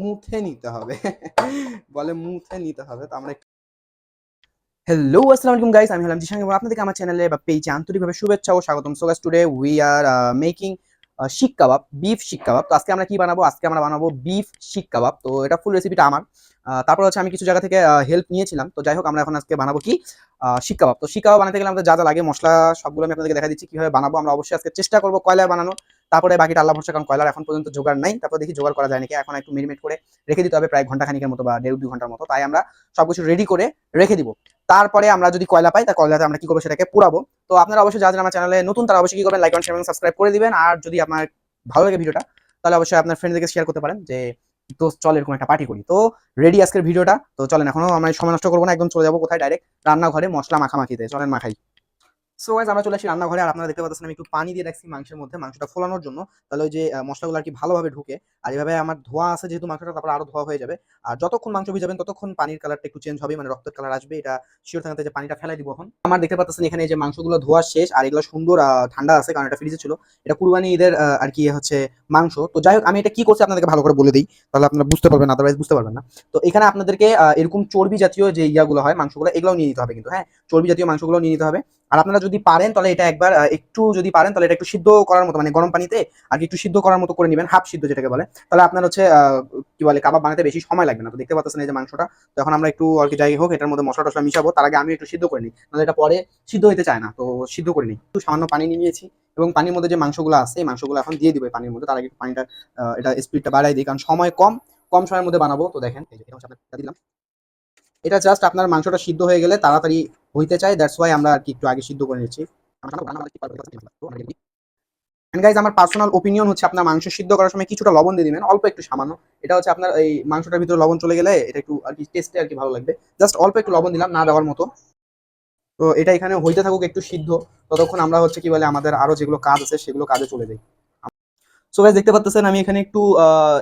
মুথে নিতে হবে। বলে মুথে নিতে হবে, তো আমরা হ্যালো আসসালামু আলাইকুম গাইস আমি হলাম জিশান এবং আপনাদেরকে আমার চ্যানেলে বা পেজে আন্তরিকভাবে শুভেচ্ছা ও স্বাগতম। So guys today we are making seekh kebab beef শিক কাবাব তো আজকে আমরা কি বানাবো? আজকে আমরা বানাবো বিফ শিক কাবাব তো এটা ফুল রেসিপিটা আমার। তারপর হচ্ছে আমি কিছু জায়গা থেকে হেল্প নিয়েছিলাম। তো যাই হোক, আমরা এখন আজকে বানাবো কি? শিক কাবাব তো শিক কাবাব বানাতে গেলে আমাদের যা যা লাগে মশলা, সবগুলো আমি আপনাদেরকে দেখা দিচ্ছি, কীভাবে বানাবো আমরা অবশ্যই আজকে চেষ্টা করব, কয়লায় বানানো। তারপরে বাকিটা আল্লাহ ভরসা, কারণ কয়লার এখন পর্যন্ত জোগাড় নাই। তারপর দেখি জোগাড় করা যায় নাকি? এখন একটু মেরিমেট করে রেখে দিতে হবে, প্রায় ঘণ্টা খানিকের মতো বা দেড় দুই ঘণ্টার মতো। তাই আমরা সবকিছু রেডি করে রেখে দিব। তারপরে আমরা যদি কয়লা পাই, তা কয়লাতে আমরা কি করব সেটাকে পুরাবো। তো আপনারা অবশ্যই যারা আমার চ্যানেলে নতুন, তারা অবশ্যই কি করবেন? লাইক এবং সাবস্ক্রাইব করে দিবেন। আর যদি আপনার ভালো লাগে ভিডিওটা, তাহলে অবশ্যই আপনার ফ্রেন্ডদেরকে শেয়ার করতে পারেন যে তো চল এরকম একটা পার্টি করি। তো রেডি আজকের ভিডিওটা? তো চলেন, এখনও আমরা সময় নষ্ট করব না, একদম চলে যাব কোথায়? ডাইরেক্ট রান্নাঘরে মশলা মাখামাখিতে। চলেন, মাখাই। সো গাইজ আমরা চলে আসি রান্নাঘরে। আর আপনারা দেখতে পাচ্ছেন, আমি একটু পানি দিয়ে রাখছি মাংসের মধ্যে, মাংসটা ফোলানোর জন্য। তাহলে ওই যে মশলাগুলো আর কি ভালোভাবে ঢুকে। আর এভাবে আমার ধোয়া আছে যেহেতু মাংসটা, তারপর আরও ধোয়া হয়ে যাবে। আর যতক্ষণ মাংস ভিজাবেন ততক্ষণ পানির কালারটা একটু চেঞ্জ হবে মানে রক্তের কালার আসবে। এটা শিওর থাকতে যে পানিটা ফেলাই দিব এখন। আমার দেখতে পাচ্ছেন, এখানে যে মাংসগুলো ধোয়া শেষ, আর এগুলো সুন্দর ঠান্ডা আছে, কারণ এটা ফ্রিজে ছিল। এটা কুরবানি ঈদের আর কি হচ্ছে মাংস। তো যাই হোক, আমি এটা কি করছি আপনাদেরকে ভালো করে বলে দিই। তাহলে আপনারা বুঝতে পারবেন আদারওয়াইজ বুঝতে পারবেন না। তো এখানে আপনাদেরকে এরকম চর্বি জাতীয় যে ইয়াগুলো হয় মাংসগুলো এগুলো নিয়ে নিতে হবে কিন্তু হ্যাঁ? চর্বি জাতীয় মাংসগুলো নিয়ে নিতে হবে। আর আপনারা যদি পারেন, তাহলে এটা একবার একটু যদি পারেন, তাহলে এটা একটু সিদ্ধ করার মতো মানে গরম পানিতে আর একটু সিদ্ধ করার মতো করে নেবেন, হাফ সিদ্ধ যেটাকে বলে। তাহলে আপনার হচ্ছে কি বলে, কাবাব বানাতে বেশি সময় লাগবে না। তো দেখতে পাচ্ছেন এই যে মাংসটা, তো এখন আমরা একটু আর কি যাই হোক, এটার মধ্যে মশলা টসলা মিশাবো, তার আগে আমি একটু সিদ্ধ করে নিই। নাহলে এটা পরে সিদ্ধ হতে চায় না, তো সিদ্ধ করে নিই। একটু সামান্য পানি নিয়ে নিয়েছি এবং পানির মধ্যে যে মাংসগুলো আছে, এই মাংসগুলো এখন দিয়ে দিবে পানির মধ্যে। তার আগে পানিটা এটা স্পিডটা বাড়াই দিই, কারণ সময় কম কম সময়ের মধ্যে বানাবো। তো দেখেন এটা দিলাম। এটা জাস্ট আপনার মাংসটা সিদ্ধ হয়ে গেলে তাড়াতাড়ি হইতে চাই দ্যাটস ওয়াই আমরা আর কি একটু আগে সিদ্ধ করে নিচ্ছি। গাইজ আমার পার্সোনাল ওপিনিয়ন হচ্ছে আপনার মাংস সিদ্ধ করার সময় কিছুটা লবণ দিয়ে দিবেন, অল্প একটু সামান্য। এটা হচ্ছে আপনার এই মাংসটার ভিতরে লবণ চলে গেলে এটা একটু আর কি টেস্টে আর কি ভালো লাগবে। জাস্ট অল্প একটু লবণ দিলাম, না দেওয়ার মতো। তো এটা এখানে হইতে থাকুক একটু সিদ্ধ। ততক্ষণ আমরা হচ্ছে কি বলে, আমাদের আরও যেগুলো কাজ আছে, সেগুলো কাজে চলে যাই। সো গাইজ দেখতে পাচ্ছেন আমি এখানে একটু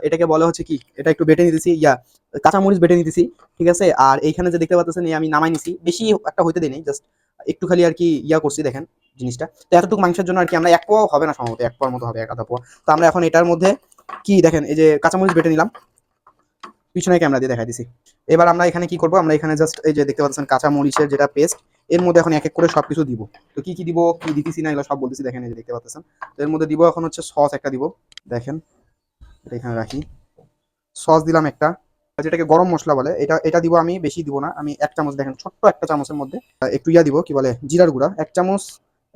এটাকে বলা হচ্ছে কি, এটা একটু বেটে নিতেছি, ইয়া, কাঁচামরিচ বেটে নিতেছি, ঠিক আছে? আর এইখানে যে দেখতে পাচ্ছেন আমি নামাই নিছি, বেশি একটা হইতে দিই জাস্ট একটু খালি আর কি ইয়া করছি, দেখেন জিনিসটা। তো এতটুকু মাংসের জন্য আর কি আমরা এক পোয়াও হবে না সম্ভবত, এক পোয়ার মতো হবে, এক আধা পোয়া। তো আমরা এখন এটার মধ্যে কি, দেখেন, এই যে কাঁচামরিচ বেটে নিলাম, পিছনে ক্যামেরা দিয়ে দেখা দিছি। এবার আমরা এখানে কি করব, আমরা এখানে জাস্ট এই যে দেখতে পাচ্ছেন কাঁচা মরিচের যেটা পেস্ট এর মধ্যে এখন এক এক করে সবকিছু দিব। তো কি কি দিব, কি দিতেছি না, এগুলো সব বলতেছি, দেখেন এই দেখতে পাচ্ছেন। তো এর মধ্যে দিব এখন হচ্ছে সস একটা দিব, দেখেন। এটা এখানে রাখি। সস দিলাম একটা। যেটাকে গরম মশলা বলে, এটা এটা দিব আমি, বেশি দিব না। আমি এক চামচ, দেখেন, ছোট্ট একটা চামচের মধ্যে একটু ইয়া দিব, কি বলে, জিরার গুঁড়া। এক চামচ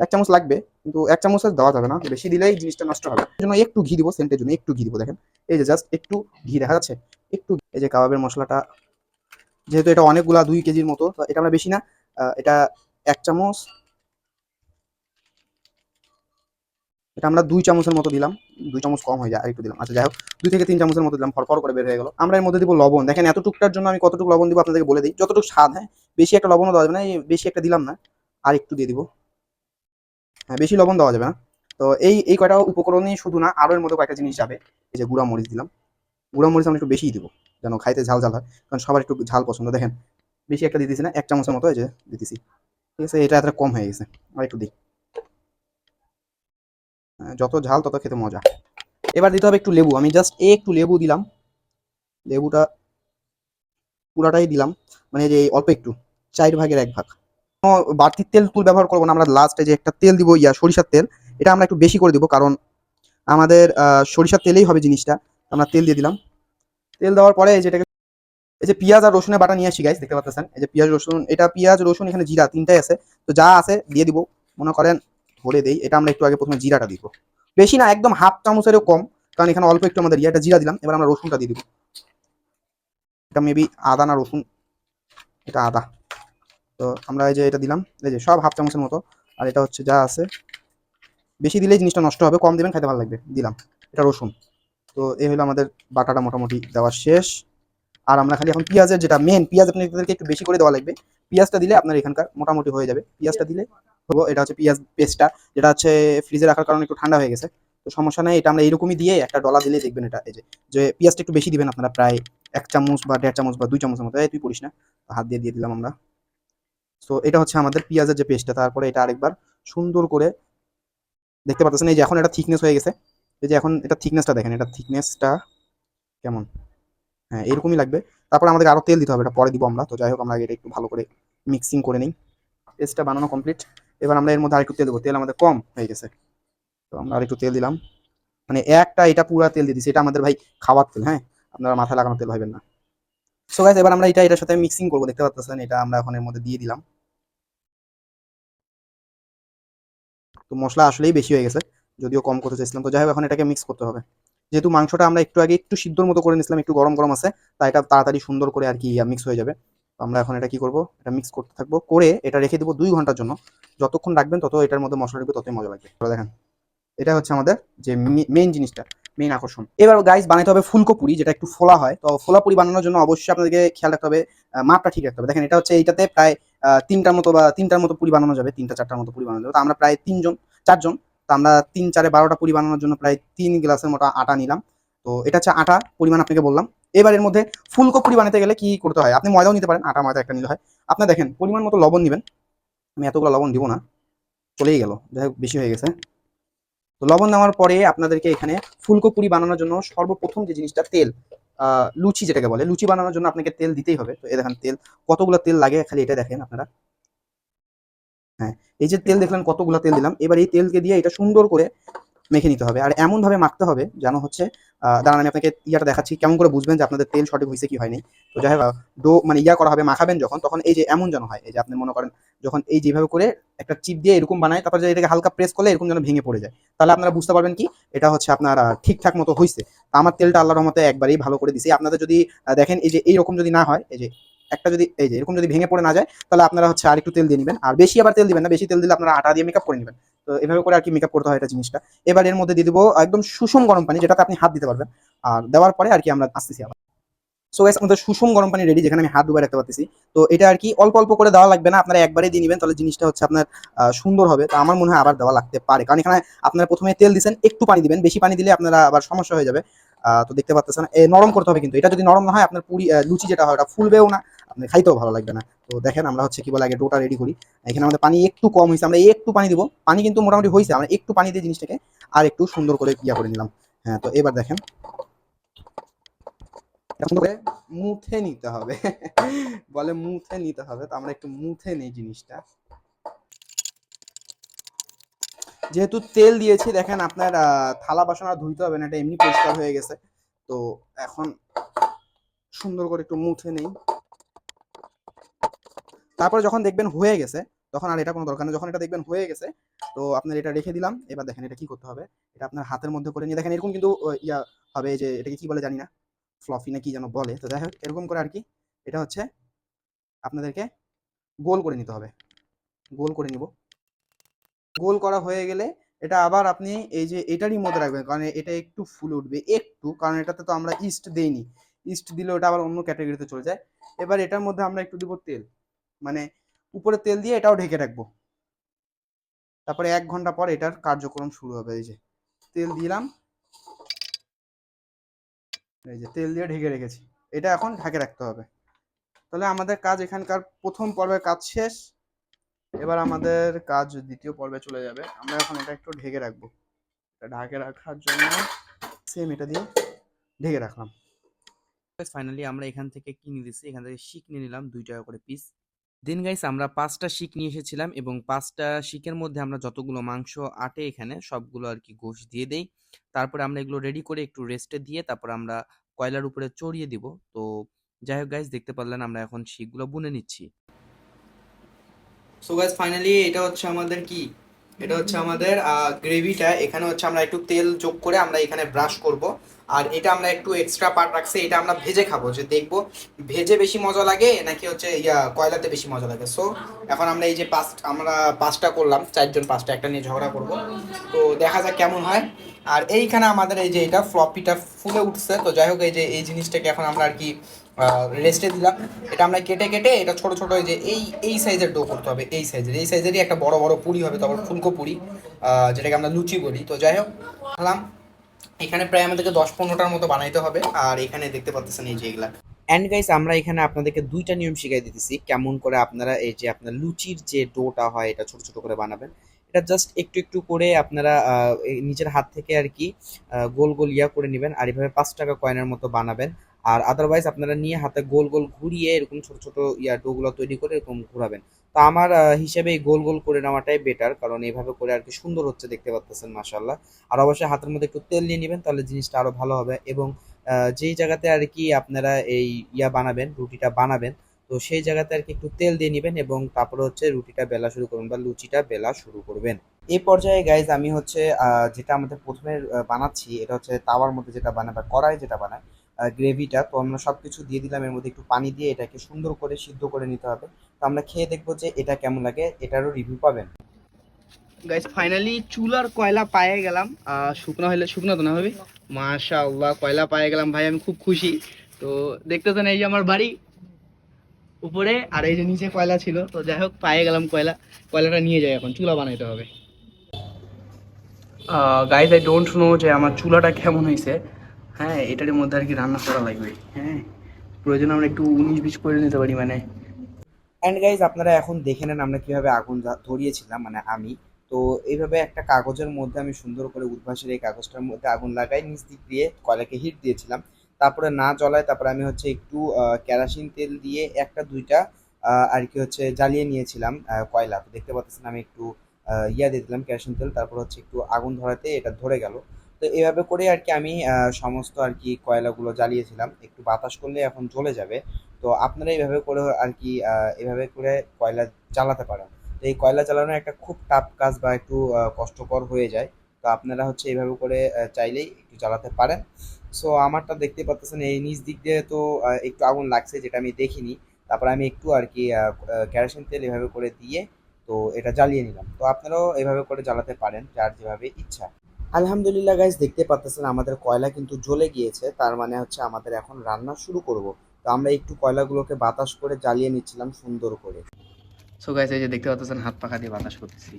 এক চামচ লাগবে, কিন্তু এক চামচের দেওয়া যাবে না। বেশি দিলেই জিনিসটা নষ্ট হবে। এই জন্য একটু ঘি দিব, সেন্টের জন্য একটু ঘি দিব, দেখেন। এই যে জাস্ট একটু ঘি দেখা যাচ্ছে। একটু এই যে কাবাবের মশলাটা, যেহেতু এটা অনেকগুলা, দুই কেজির মতো এটা আমরা বেশি না। এটা এক চামচ। এটা আমরা দুই চামচের মতো দিলাম। দুই চামচ কম হয়ে যায় আর একটু দিলাম। আচ্ছা যাই হোক দুই থেকে তিন চামচের মতো দিলাম। ফরফর করে বের হয়ে গেল। আমরা এর মধ্যে দিব লবণ। দেখেন, এতটুকটার জন্য আমি কতটুকু লবণ দিব আপনাদেরকে বলে দিই। যতটুকু স্বাদ হ্যাঁ বেশি একটা লবণও দেওয়া যাবে না। বেশি একটা দিলাম না। আর একটু দিয়ে দিব। হ্যাঁ বেশি লবণ দেওয়া যাবে না। তো এই এই কয়টা উপকরণই শুধু না, আরও এর মধ্যে কয়েকটা জিনিস যাবে। এই যে গুঁড়া মরিচ দিলাম। গুঁড়া মরিচ আমরা একটু বেশিই দিব, যেন খাইতে ঝাল ঝাল হয়। কারণ সবার একটু ঝাল পছন্দ। দেখেন বেশি একটা দিতেছি না এক চামচের মতো এই যে দিতেছি। ঠিক আছে এটা এতটা কম হয়ে গেছে। আর একটু দিই। হ্যাঁ, যত ঝাল তত খেতে মজা। এবার দিতে হবে একটু লেবু। আমি জাস্ট একটু লেবু দিলাম। লেবুটা পুরাটাই দিলাম। মানে যে অল্প একটু চার ভাগের এক ভাগ। বাড়তি তেল তুল ব্যবহার করব না। আমরা লাস্টে যে একটা তেল দিব ইয়া সরিষার তেল এটা আমরা একটু বেশি করে দিব। কারণ আমাদের সরিষার তেলেই হবে জিনিসটা। আমরা তেল দিয়ে দিলাম। তেল দেওয়ার পরে যেটাকে এই যে পেঁয়াজ আর রসুনের বাটা নিয়ে আসি গাইস দেখতে পাচ্ছেন? এই যে পেঁয়াজ, রসুন, এটা পেঁয়াজ, রসুন, এখানে জিরা, তিনটাই আছে। তো যা আছে দিয়ে দিব। মনে করেন ধরে দেই, এটা আমরা একটু আগে প্রথমে জিরাটা দিব। বেশি না, একদম হাফ চামচেরও কম, কারণ এখানে অল্প একটু আমাদের ইয়েটা জিরা দিলাম। এবার আমরা রসুনটা দিয়ে দিব। এটা মেবি আদা না রসুন, এটা আদা। তো আমরা এই যে এটা দিলাম, এই যে সব হাফ চামচের মতো। আর এটা হচ্ছে যা আছে। বেশি দিলেই জিনিসটা নষ্ট হবে, কম দিবেন, খাইতে ভালো লাগবে। দিলাম। এটা রসুন। তো এই হলো আমাদের বাটাটা মোটামুটি দেওয়া শেষ। আর আমরা খালি এখন পেঁয়াজের যেটা মেন পেঁয়াজ আপনাদেরকে একটু বেশি করে দেওয়া লাগবে। পেঁয়াজটা দিলে আপনার এখানকার মোটামুটি হয়ে যাবে। পেঁয়াজটা দিলে হব, এটা হচ্ছে পেঁয়াজ পেস্টটা যেটা হচ্ছে ফ্রিজে রাখার কারণে একটু ঠান্ডা হয়ে গেছে। তো সমস্যা নেই, এটা আমরা এরকমই দিয়ে একটা ডলা দিলে দেখবেন এটা, এই যে যে পেঁয়াজটা একটু বেশি দিবেন আপনারা, প্রায় এক চামচ বা দেড় চামচ বা দুই চামচের মতো। তুই পড়িস না হাত দিয়ে দিয়ে দিলাম আমরা। সো এটা হচ্ছে আমাদের পেঁয়াজের যে পেস্টটা তারপরে এটা আরেকবার সুন্দর করে দেখতে পাচ্ছেন এই যে এখন এটা থিকনেস হয়ে গেছে। এই যে এখন এটা থিকনেসটা দেখেন, এটা থিকনেসটা কেমন? হ্যাঁ এরকমই লাগবে। তারপর আমাদের আরও তেল দিতে হবে, এটা পরে দিব আমরা। তো যাই হোক, আমরা এটা একটু ভালো করে মিক্সিং করে নিই। পেস্টটা বানানো কমপ্লিট এবার আমরা এর মধ্যে আরেকটু তেল দেবো। তেল আমাদের কম হয়ে গেছে। তো আমরা আরেকটু তেল দিলাম। মানে একটা এটা পুরা তেল দিয়ে দিচ্ছি এটা আমাদের ভাই খাওয়ার তেল হ্যাঁ? আপনারা মাথায় লাগানো তেল ভাইবেন না। সো গাইস এবার আমরা এটা, এটার সাথে মিক্সিং করব। দেখতে পাচ্ছেন এটা আমরা এখন এর মধ্যে দিয়ে দিলাম। তো মশলা আসলেই বেশি হয়ে গেছে, যদিও কম করতে চাইছিলাম। তো যাই হোক, এখন এটাকে মিক্স করতে হবে। যেহেতু মাংসটা আমরা একটু আগে একটু সিদ্ধর মতো করে নিয়েছিলাম, একটু গরম গরম আছে, তাই এটা তাড়াতাড়ি সুন্দর করে আর কি মিক্স হয়ে যাবে। তো আমরা এখন এটা কি করব? এটা মিক্স করতে থাকব, করে এটা রেখে দেবো দুই ঘণ্টার জন্য। যতক্ষণ রাখবেন তত এটার মধ্যে মশলা ঢুকবে, ততই মজা লাগবে। দেখেন, এটা হচ্ছে আমাদের যে মেইন জিনিসটা মেইন আকর্ষণ। এবার গাইস বানাতে হবে ফুলকো পুরি যেটা একটু ফোলা হয়। তো ফোলা পুরি বানানোর জন্য অবশ্যই আপনাদেরকে খেয়াল রাখতে হবে মাপটা ঠিক রাখতে হবে। দেখেন, এটা হচ্ছে এইটাতে প্রায় তিনটার মতো বা তিনটার মতো পুরি বানানো যাবে, তিনটা চারটার মতো পুরি বানানো যাবে। তো আমরা প্রায় তিনজন, চারজন তো আমরা তিন চারে বারোটা পুরি বানানোর জন্য প্রায় তিন গ্লাসের মতো আটা নিলাম। তো এটা হচ্ছে আটা পরিমাণ আপনাকে বললাম। এবার এর মধ্যে ফুলকো পুরি বানাতে গেলে কি করতে হয়? আপনি ময়দাও নিতে পারেন, আটা ময়দা একটা নিলে হয়। আপনার দেখেন, পরিমাণ মতো লবণ নেবেন আমি এতগুলো লবণ দিব না, চলেই গেল, যাই বেশি হয়ে গেছে। তো লবণ নেওয়ার পরে আপনাদেরকে এখানে ফুলকো পুরি বানানোর জন্য সর্বপ্রথম যে জিনিসটা তেল লুচি যেটাকে বলে, লুচি বানানোর জন্য আপনাকে তেল দিতেই হবে। তো এই দেখেন তেল, কতগুলো তেল লাগে খালি এটা দেখেন আপনারা। হ্যাঁ এই যে তেল দেখলেন, কতগুলো তেল দিলাম। এবার এই তেলকে দিয়ে এটা সুন্দর করে মেখে নিতে হবে। আর এমন ভাবে মাখতে হবে যেন হচ্ছে দাঁড়ান, আমি আপনাকে ইয়াটা দেখাচ্ছি, কেমন করে বুঝবেন যে আপনাদের তেল সঠিক হয়েছে কি হয়নি। তো যাই হোক ডো মানে ইয়া করা হবে, মাখাবেন যখন, তখন এই যে এমন যেন হয়, এই যে আপনি মনে করেন যখন এই যেভাবে করে একটা চিপ দিয়ে এরকম বানায়, তারপর যে এটাকে হালকা প্রেস করলে এরকম যেন ভেঙে পড়ে যায়। তাহলে আপনারা বুঝতে পারবেন কি, এটা হচ্ছে আপনার ঠিকঠাক মতো হয়েছে আমার তেলটা আল্লাহর রহমতে একবারেই ভালো করে দিছি। আপনাদের যদি দেখেন এই যে এইরকম যদি না হয়, এই যে একটা যদি, এই যে, এরকম যদি ভেঙে পড়ে না যায়, তাহলে আপনারা হচ্ছে আর একটু তেল দিয়ে নেবেন। আর বেশি আবার তেল দিবেন না, বেশি তেল দিলে আপনারা আটা দিয়ে মেকআপ করে নেবেন। তো এভাবে করে আর কি মেকআপ করতে হয় এটা জিনিসটা। এবার এর মধ্যে দিয়ে দিব একদম সুষম গরম পানি, যেটাতে আপনি হাত দিতে পারবেন। আর দেওয়ার পরে আর কি আমরা আসতেছি আবার। সো গাইস আমাদের সুষম গরম পানি রেডি যেখানে আমি হাত দুবার রাখতে পারতেছি। তো এটা আর কি অল্প অল্প করে দেওয়া লাগবে না, আপনারা একবারে দিয়ে নেবেন, তাহলে জিনিসটা হচ্ছে আপনার সুন্দর হবে। তো আমার মনে হয় আবার দেওয়া লাগতে পারে। কারণ এখানে আপনারা প্রথমে তেল দিবেন একটু পানি দিবেন, বেশি পানি দিলে আপনারা আবার সমস্যা হয়ে যাবে। তো দেখতে পাচ্ছেন নরম করতে হবে কিন্তু। এটা যদি নরম না হয়, আপনার পুরি লুচি যেটা হয়, ওটা ফুলবেও না। আপনি খাইতেও ভালো লাগবে না। তো দেখেন আমরা হচ্ছে কি বলে, আগে ডোটা রেডি করি। এখানে আমাদের পানি একটু কম হয়েছে, আমরা একটু পানি দিব। পানি কিন্তু মোটামুটি হয়েছে, আমরা একটু পানি দিয়ে জিনিসটাকে আর একটু সুন্দর করে ইয়া করে নিলাম। হ্যাঁ তো এবার দেখেন। সুন্দর মুথে নিতে হবে। বলে মুথে নিতে হবে, তো আমরা একটু মুথে নেই জিনিসটা। যেহেতু তেল দিয়েছি, দেখেন আপনার থালা বাসন আর ধুইতে হবে না, এটা এমনি পরিষ্কার হয়ে গেছে। তো এখন সুন্দর করে একটু মুথে নেই। তারপরে যখন দেখবেন হয়ে গেছে, তখন আর এটা কোনো দরকার নেই। যখন এটা দেখবেন হয়ে গেছে, তো আপনার এটা রেখে দিলাম। এবার দেখেন এটা কি করতে হবে? এটা আপনার হাতের মধ্যে করে নিয়ে দেখেন, এরকম কিন্তু ইয়া হবে যে এটাকে কি বলে জানি না ফ্লফি না কি যেন বলে। তো যাই এরকম করে আর কি। এটা হচ্ছে আপনাদেরকে গোল করে নিতে হবে। গোল করে নিব। গোল করা হয়ে গেলে এটা আবার আপনি এই যে এটারই মধ্যে রাখবেন, কারণ এটা একটু ফুল উঠবে, একটু, কারণ এটাতে তো আমরা ইস্ট দেইনি। ইস্ট দিলে ওটা আবার অন্য ক্যাটাগরিতে চলে যায়। এবার এটার মধ্যে আমরা একটু দিব তেল। মানে উপরে তেল দিয়ে এটাও ঢেকে রাখব। তারপরে এক ঘণ্টা পর এটার কার্যক্রম শুরু হবে, এই যে তেল দিলাম। এই যে তেল দিয়ে ঢেকে রেখেছি, এটা এখন ঢাকে রাখতে হবে। তাহলে আমাদের কাজ এখানকার প্রথম পর্বের কাজ শেষ। এবার আমাদের কাজ দ্বিতীয় পর্বে চলে যাবে। আমরা এখন এটা একটু ঢেকে রাখব। এটা ঢাকে রাখার জন্য সেম এটা দিয়ে ঢেকে রাখলাম। ফাইনালি আমরা এখান থেকে কিনে দিছি, এখান থেকে শিক নিয়ে নিলাম দুই টাকা করে পিস দেন গাইস আমরা পাঁচটা শিক নিয়ে এসেছিলাম এবং পাঁচটা শিকের মধ্যে আমরা যতগুলো মাংস আটে এখানে, সবগুলো আর কি গোশ দিয়ে দেই। তারপরে আমরা এগুলো রেডি করে একটু রেস্টে দিয়ে তারপর আমরা কয়লার উপরে চড়িয়ে দিব। তো যাই হোক গাইস দেখতে পারলেন আমরা এখন শিকগুলো বুনে নিচ্ছি। সো গাইস ফাইনালি এটা হচ্ছে আমাদের কি? এটা হচ্ছে আমাদের গ্রেভিটা। এখানে হচ্ছে আমরা একটু তেল যোগ করে আমরা এখানে ব্রাশ করব। আর এটা আমরা একটু এক্সট্রা পার্ট রাখছি, এটা আমরা ভেজে খাব। যে দেখব, ভেজে বেশি মজা লাগে নাকি হচ্ছে ইয়া, কয়লাতে বেশি মজা লাগে? সো এখন আমরা এই যে পাঁচ আমরা পাঁচটা করলাম, চারজন পাঁচটা একটা নিয়ে ঝগড়া করব। তো দেখা যাক কেমন হয়। আর এইখানে আমাদের এই যে এটা ফ্লপিটা ফুলে উঠছে। তো যাই হোক, এই যে, এই জিনিসটাকে এখন আমরা আর কি রেস্টে দিলাম। এটা আমরা কেটে কেটে এটা ছোট ছোট যে এই এই সাইজের ডো করতে হবে, এই সাইজের এই সাইজেরই একটা বড় বড় পুরি হবে, তারপর ফুলকো পুরি যেটাকে আমরা লুচি বলি। তো যাই হোক, খেলাম। এখানে প্রায় আমাদেরকে দশ পনেরোটার মতো বানাইতে হবে। আর এখানে দেখতে পাচ্ছেন এই যে এগুলা। অ্যান্ড গাইস আমরা এখানে আপনাদেরকে দুইটা নিয়ম শিখাই দিতেছি। কেমন করে আপনারা এই যে আপনার লুচির যে ডোটা হয়, এটা ছোট ছোট করে বানাবেন। এটা জাস্ট একটু একটু করে আপনারা নিজের হাত থেকে আর কি গোল গোল ইয়া করে নেবেন। আর এভাবে পাঁচ টাকা কয়েনের মতো বানাবেন। আর আদারওয়াইজ আপনারা নিয়ে হাতে গোল গোল ঘুরিয়ে এরকম ছোট ছোট ইয়া ডোগুলো তৈরি করে এরকম ঘোরাবেন। তো আমার হিসেবে এই গোল গোল করে নেওয়াটাই বেটার কারণ এইভাবে করে আর কি সুন্দর হচ্ছে দেখতে পাচ্ছেন মাশাল্লাহ আর অবশ্যই হাতের মধ্যে একটু তেল নিয়ে নেবেন তাহলে জিনিসটা আরও ভালো হবে এবং যেই জায়গাতে আর কি আপনারা এই ইয়া বানাবেন, রুটিটা বানাবেন, তো সেই জায়গাতে আর কি একটু তেল দিয়ে নেবেন এবং তারপরে হচ্ছে রুটিটা বেলা শুরু করবেন বা লুচিটা বেলা শুরু করবেন। এই পর্যায়ে গাইজ আমি হচ্ছে যেটা আমাদের প্রথমে বানাচ্ছি, এটা হচ্ছে তাওয়ার মধ্যে যেটা বানায় বা কড়াই যেটা বানায় গ্রেভিটা তো আমরা সব কিছু দিয়ে দিলাম এর মধ্যে একটু পানি দিয়ে এটাকে সুন্দর করে সিদ্ধ করে নিতে হবে। তো আমরা খেয়ে দেখব যে এটা কেমন লাগে এটারও রিভিউ পাবেন। গাইস ফাইনালি চুলার কয়লা পায়ে গেলাম। আহ, শুকনো হলে শুকনো তো না হবে মাশাআল্লাহ কয়লা পায়ে গেলাম। ভাই আমি খুব খুশি। তো দেখতেছেন এই যে আমার বাড়ি উপরে আর এই যে নিচে কয়লা ছিল। তো যাই হোক পায়ে গেলাম কয়লা। কয়লাটা নিয়ে যাই এখন চুলা বানাইতে হবে। গাইজ আই ডোন্ট নো যে আমার চুলাটা কেমন হয়েছে হ্যাঁ এটার মধ্যে আর কি রান্না করা লাগবে। হ্যাঁ প্রয়োজন আমরা একটু উনিশ বিশ করে নিতে পারি মানে। অ্যান্ড গাইজ আপনারা এখন দেখে নেন আমরা কীভাবে আগুন ধরিয়েছিলাম মানে আমি। তো এইভাবে একটা কাগজের মধ্যে আমি সুন্দর করে উদ্ভাসের এই কাগজটার মধ্যে আগুন লাগাই, নিচ দিক দিয়ে কয়লাকে হিট দিয়েছিলাম। তারপরে না জ্বলায়, তারপরে আমি হচ্ছে একটু কেরাসিন তেল দিয়ে একটা, দুইটা আর কি হচ্ছে জ্বালিয়ে নিয়েছিলাম কয়লা। দেখতে পাচ্ছেন আমি একটু ইয়া দিয়ে দিলাম কেরাসিন তেল, তারপর হচ্ছে একটু আগুন ধরাতে এটা ধরে গেল। তো এভাবে করে আর কি আমি সমস্ত আর কি কয়লাগুলো জ্বালিয়েছিলাম। একটু বাতাস করলে এখন জ্বলে যাবে। তো আপনারা এইভাবে করে আর কি এভাবে করে কয়লা জ্বালাতে পারেন। তো এই কয়লা জ্বালানো একটা খুব টাফ কাজ বা একটু কষ্টকর হয়ে যায়। তো আপনারা হচ্ছে এইভাবে করে চাইলেই একটু জ্বালাতে পারেন। সো আমারটা দেখতে পাচ্ছেন এই নিচ দিক দিয়ে তো একটু আগুন লাগছে যেটা আমি দেখিনি। তারপর আমি একটু আর কি কেরোসিন তেল এভাবে করে দিয়ে তো এটা জ্বালিয়ে নিলাম। তো আপনারাও এভাবে করে জ্বালাতে পারেন, যার যেভাবে ইচ্ছা। আলহামদুলিল্লাহ গাইজ দেখতে পাচ্ছেন আমাদের কয়লা কিন্তু জ্বলে গিয়েছে তার মানে হচ্ছে আমাদের এখন রান্না শুরু করব। তো আমরা একটু কয়লাগুলোকে বাতাস করে জ্বালিয়ে নিচ্ছিলাম সুন্দর করে। সো গাইস এই যে দেখতে পাচ্ছেন হাত পাখা দিয়ে বাতাস করতেছি।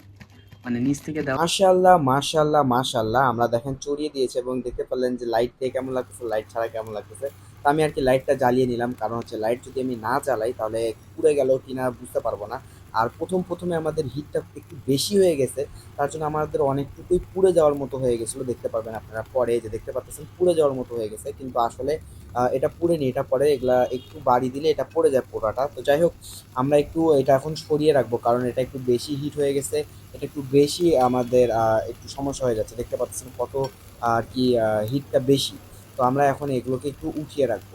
মানে নিচ থেকে মাশাল্লাহ মাশাল্লাহ মাশাল্লাহ আমরা দেখেন চড়িয়ে দিয়েছে এবং দেখতে পারলেন যে লাইট দিয়ে কেমন লাগতেছে লাইট ছাড়া কেমন লাগতেছে। তো আমি আর কি লাইটটা জ্বালিয়ে নিলাম কারণ হচ্ছে লাইট যদি আমি না জ্বালাই তাহলে পুড়ে গেল কিনা বুঝতে পারব না। আর প্রথম প্রথমে আমাদের হিটটা একটু বেশি হয়ে গেছে, তার জন্য আমাদের অনেকটুকুই পুড়ে যাওয়ার মতো হয়ে গেছিল, দেখতে পারবেন আপনারা পরে যে দেখতে পাচ্ছেন পুড়ে যাওয়ার মতো হয়ে গেছে, কিন্তু আসলে এটা পুড়ে নি এটা পরে এগুলা একটু বাড়ি দিলে এটা পড়ে যায় পোড়াটা। তো যাই হোক, আমরা একটু এটা এখন সরিয়ে রাখব, কারণ এটা একটু বেশি হিট হয়ে গেছে, এটা একটু বেশি আমাদের একটু সমস্যা হয়ে যাচ্ছে, দেখতে পাচ্ছেন কত আর কি হিটটা বেশি। তো আমরা এখন এগুলোকে একটু উঠিয়ে রাখব।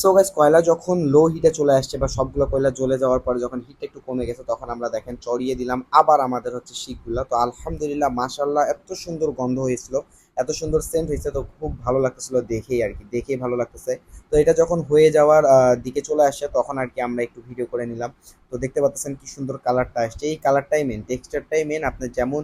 সো গাইস কয়লা যখন লো হিটে চলে আসছে বা সবগুলো কয়লা জ্বলে যাওয়ার পরে যখন হিট একটু কমে গেছে, তখন আমরা দেখেন চড়িয়ে দিলাম। আবার আমাদের হচ্ছে শিখগুলো তো আলহামদুলিল্লাহ মাশাল্লাহ এত সুন্দর গন্ধ হয়েছিল। এত সুন্দর সেন্ট হয়েছে, তো খুব ভালো লাগতেছিল দেখেই আর কি দেখেই ভালো লাগতেছে। তো এটা যখন হয়ে যাওয়ার দিকে চলে আসে তখন আর কি আমরা একটু ভিডিও করে নিলাম। তো দেখতে পাচ্ছেন কি সুন্দর কালারটা আসছে। এই কালারটাই মেন টেক্সচারটাই মেন আপনার যেমন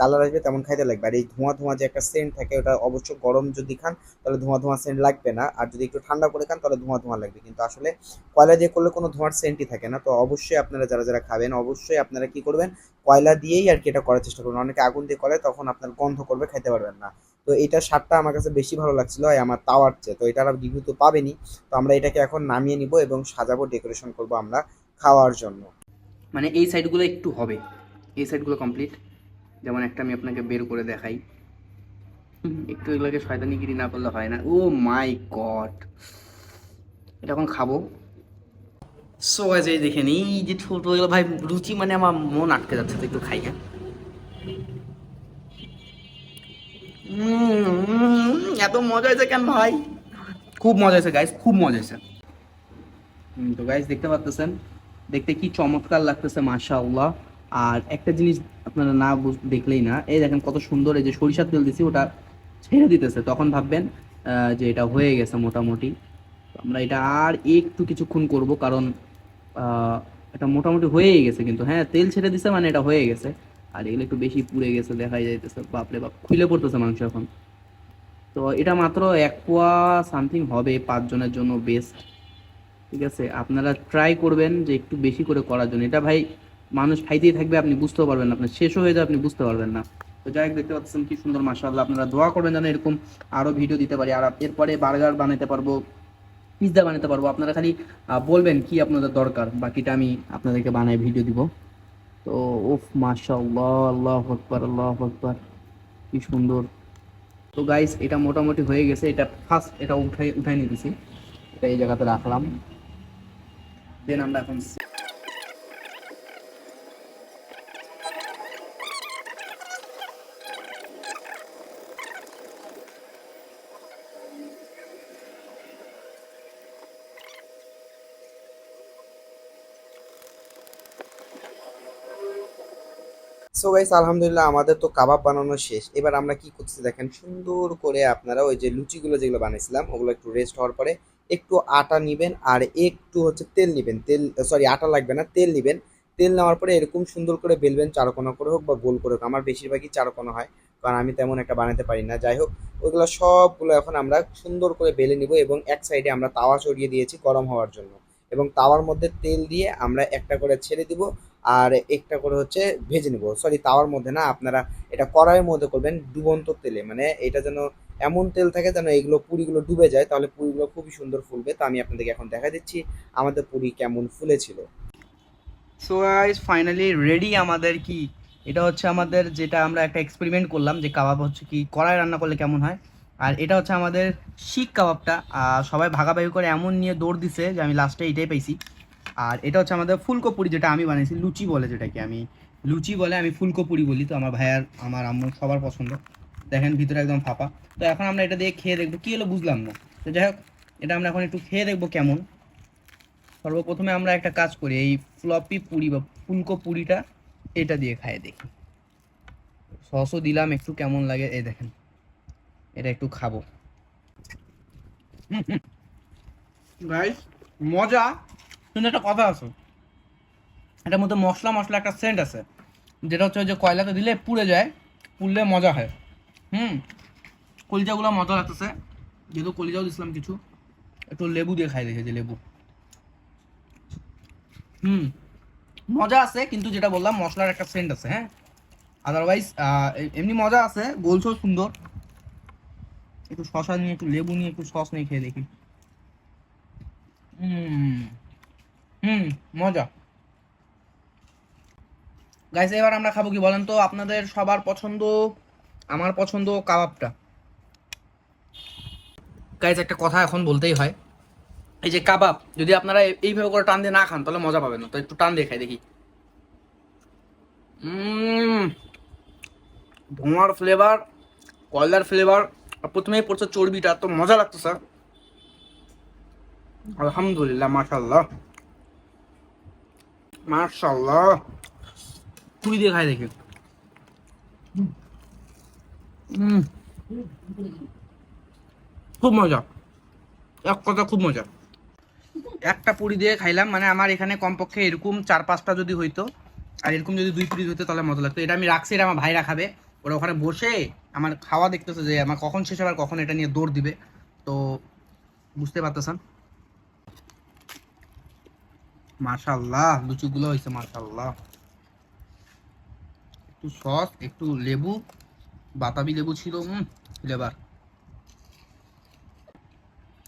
কালার আসবে তেমন খাইতে লাগবে। আর এই ধোঁয়া ধোঁয়া যে একটা সেন্ট থাকে, ওটা অবশ্য গরম যদি খান, তাহলে ধোঁয়া ধোঁয়া সেন্ট লাগবে না। আর যদি একটু ঠান্ডা করে খান, তাহলে ধোঁয়া ধোঁয়া লাগবে। কিন্তু আসলে কয়লা দিয়ে করলে কোনো ধোঁয়ার সেন্টই থাকে না। তো অবশ্যই আপনারা যারা যারা খাবেন, অবশ্যই আপনারা কি করবেন, কয়লা দিয়েই আর কি এটা করার চেষ্টা করবেন। অনেকে আগুন দিয়ে করে তখন আপনার গন্ধ করবে, খাইতে পারবেন না। তো এটা স্বাদটা আমার কাছে বেশি ভালো লাগছিল আর আমার তাওয়ার চেয়ে। তো এটার রিভিউ তো পাবেনি তো আমরা এটাকে এখন নামিয়ে নিব এবং সাজাবো ডেকোরেশন করব আমরা। খাওয়ার জন্য। মানে এই সাইডগুলো একটু হবে। এই সাইডগুলো কমপ্লিট যেমন একটা আমি আপনাকে বের করে দেখাই। একটু এগুলোকে শয়তানিগিরি না করলে হয় না। Oh my god. এটা এখন খাব। সো গাইস এই দেখেন, এই যে ছোট এগুলো, ভাই, রুচি মানে আমার মন আটকে যাচ্ছে, তো একটু খাই হ্যাঁ। এত মজা হয়েছে কেন, ভাই? খুব মজা হয়েছে গাইস খুব মজা হয়েছে। তো গাইস দেখতে পাচ্তেছেন দেখতে কি চমৎকার লাগতেছে, মাশাআল্লাহ। আর একটা জিনিস আপনারা না দেখলেই না, এই দেখেন কত সুন্দর এই যে সরিষার তেল দিছি, ওটা ছেড়ে দিতেছে। তখন ভাববেন যে এটা হয়ে গেছে মোটামুটি। আমরা এটা আর একটু কিছুক্ষণ করব, কারণ এটা মোটামুটি হয়েই গেছে কিন্তু। হ্যাঁ তেল ছেড়ে দিছে মানে এটা হয়ে গেছে। আর এগুলো একটু বেশি পুড়ে গেছে, দেখাই যাইতেছে। বাপরে বাপ খুলে পড়তেছে মাংস এখন। তো এটা মাত্র এক পোয়া সামথিং হবে, পাঁচজনের জন্য বেস্ট ঠিক আছে? আপনারা ট্রাই করবেন যে একটু বেশি করে করার জন্য। এটা ভাই মানুষ খাইতেই থাকবে, আপনি বুঝতেও পারবেন না। আপনার শেষও হয়ে যাবে, আপনি বুঝতে পারবেন না। তো যাই হোক, দেখতে পাচ্ছেন কি সুন্দর, মাশাআল্লাহ। আপনারা দোয়া করবেন যেন এরকম আরও ভিডিও দিতে পারি। আর এরপরে বার্গার বানাতে পারব পিৎজা বানাতে পারব। আপনারা খালি বলবেন কি আপনাদের দরকার। বাকিটা আমি আপনাদেরকে বানায় ভিডিও দিব। তো ওফ আল্লাহ আকবার আল্লাহ আকবার। কি সুন্দর। তো গাইস এটা মোটামুটি হয়ে গেছে। এটা ফার্স্ট এটা উঠাই উঠাই নিতেছি। এটা এই জায়গাতে রাখলাম। দেন আমরা এখন সো গাইস আলহামদুলিল্লাহ আমাদের তো কাবাব বানানো শেষ। এবার আমরা কি করছি দেখেন, সুন্দর করে আপনারা ওই যে লুচিগুলো যেগুলো বানিয়েছিলাম ওগুলো একটু রেস্ট হওয়ার পরে একটু আটা নিবেন আর একটু হচ্ছে তেল নিবেন। তেল সরি আটা লাগবে না, তেল নিবেন। তেল নেওয়ার পরে এরকম সুন্দর করে বেলবেন, চারকোনা করে হোক বা গোল করে হোক। আমার বেশিরভাগই চারকোনা হয়, কারণ আমি তেমন একটা বানাতে পারি না। যাই হোক, ওইগুলো সবগুলো এখন আমরা সুন্দর করে বেলে নিব এবং এক সাইডে আমরা তাওয়া চড়িয়ে দিয়েছি গরম হওয়ার জন্য। এবং তাওয়ার মধ্যে তেল দিয়ে আমরা একটা করে ছেড়ে দিব আর একটা করে হচ্ছে ভেজে নেব। সরি তাওয়ার মধ্যে না, আপনারা এটা কড়াইয়ের মধ্যে করবেন ডুবন্ত তেলে। মানে এটা যেন এমন তেল থাকে যেন এগুলো পুরিগুলো ডুবে যায়, তাহলে পুরিগুলো খুবই সুন্দর ফুলবে। তো আমি আপনাদেরকে এখন দেখা দিচ্ছি, আমাদের পুরি কেমন ফুলেছিল। সো গাইস ফাইনালি রেডি আমাদের কি? এটা হচ্ছে আমাদের যেটা আমরা একটা এক্সপেরিমেন্ট করলাম, যে কাবাব হচ্ছে কি, কড়াই রান্না করলে কেমন হয়? আর এটা হচ্ছে আমাদের শিখ কাবাবটা সবাই ভাগাভাগি করে এমন নিয়ে দৌড় দিছে যে আমি লাস্টে এটাই পাইছি। আর এটা হচ্ছে আমাদের ফুলকপুরি, যেটা আমি বানিয়েছি, লুচি বলে যেটাকে আমি, লুচি বলে আমি ফুলকপুরি বলি, তো আমার ভাইয়ার, আমার আম্মুর সবার পছন্দ। দেখেন ভিতরে একদম ফাঁপা। তো এখন আমরা এটা দিয়ে খেয়ে দেখব। কী হলো বুঝলাম না। তো যাই হোক, এটা আমরা এখন একটু খেয়ে দেখব কেমন। সর্বপ্রথমে আমরা একটা কাজ করি, এই ফ্লপি পুরি বা ফুলকো পুরিটা এটা দিয়ে খাই দেখি। সসও দিলাম, একটু কেমন লাগে, এই দেখেন। এটা একটু খাব। মজা। কিন্তু একটা কথা আছে। এটার মধ্যে মশলা মশলা একটা সেন্ট আছে। যেটা হচ্ছে যে কয়লাতে দিলে পুড়ে যায়, পুড়লে মজা হয়। হুম, কলিজাগুলো মজা লাগতেছে। যেহেতু কলিজাও দিছিলাম কিছু, একটু লেবু দিয়ে খাই দেখে যে লেবু। হুম, মজা আছে, কিন্তু যেটা বললাম, মশলার একটা সেন্ট আছে হ্যাঁ? আদারওয়াইজ এমনি মজা আছে, গোলসও সুন্দর। একটু শশা নিয়ে, একটু লেবু নিয়ে, একটু সস নিয়ে খেয়ে দেখি। হুম হুম, মজা। গাইস এবার আমরা খাব কি বলেন তো? আপনাদের সবার পছন্দ আমার পছন্দ কাবাবটা। গাইস একটা কথা এখন বলতেই হয়। এই যে কাবাব, যদি আপনারা এইভাবে করে টান দিয়ে না খান, তাহলে মজা পাবেন না। তো একটু টান দিয়ে খাই, দেখি। ধোঁয়ার ফ্লেভার কয়লার ফ্লেভার আর প্রথমেই পড়ছে চর্বিটা, তো মজা লাগতো স্যার আলহামদুলিল্লাহ মাশাল্লাহ মাশাল্লাহ পুরি দিয়ে খাই, দেখি। খুব মজা। এক কথা খুব মজা। একটা পুরি দিয়ে খাইলাম মানে আমার এখানে কমপক্ষে এরকম চার পাঁচটা যদি হইতো, আর এরকম যদি দুই পুরি হইতো, তাহলে মজা লাগতো। এটা আমি রাখছি, এটা আমার ভাইরা খাবে। ওরা ওখানে বসে আমার খাওয়া দেখতেছে যে আমার কখন শেষ হবে আর কখন এটা নিয়ে দৌড় দিবে। তো বুঝতে পারতেছেন? মাশাল্লাহ লুচিগুলো হয়েছে মাশাল্লাহ একটু সস, একটু লেবু বাতাবি লেবু ছিল ফ্লেভার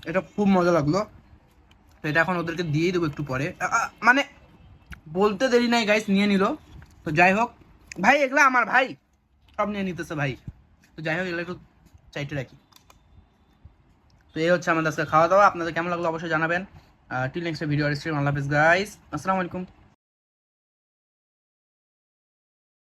এটা খুব মজা লাগল। এটা এখন ওদেরকে দিয়েই দেবো একটু পরে। মানে বলতে দেরি নাই গাইস নিয়ে নিল। তো যাই হোক, ভাই, এগুলা আমার ভাই। সব নিয়ে নিতেছে ভাই। তো যাই হোক, এগুলো একটু চাইতে রাখি। তো এই হচ্ছে আমাদের আজকে খাওয়া দাওয়া। আপনাদের কেমন লাগল অবশ্যই জানাবেন। টিল নেক্সট ভিডিও স্ট্রিম আল্লাহ হাফিজ গাইস আসসালামু আলাইকুম।